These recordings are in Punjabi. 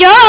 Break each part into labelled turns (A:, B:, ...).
A: yo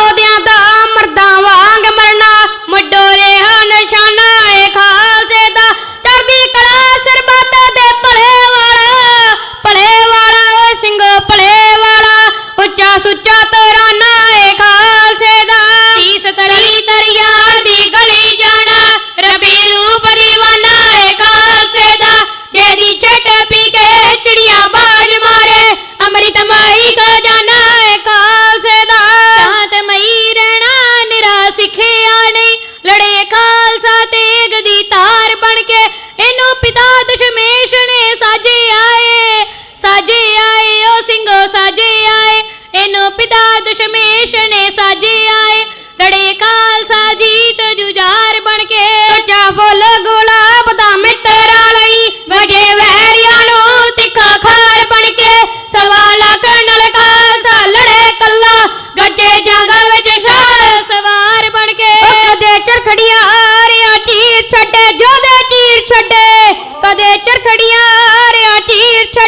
B: ਕੇ ਇਹਨੂੰ ਪਿਤਾ ਦਸ਼ਮੇਸ਼ ਨੇ ਸਾਜੇ ਆਏ ਸਾਜੇ ਆਏ ਓ ਸਿੰਘੋ ਸਾਜੇ ਆਏ। ਇਹਨੂੰ ਪਿਤਾ ਦਸ਼ਮੇਸ਼ ਨੇ ਸਾਜੇ ਆਏ। ਰੜੇ ਖਾਲਸਾ
A: खड़िया छे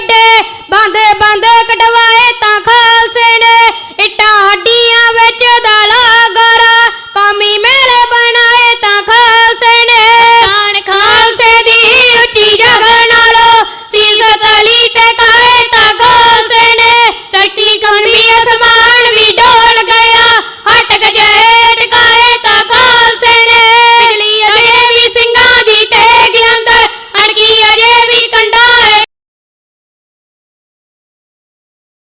A: बांदे बांदे कटवाए ता खालसे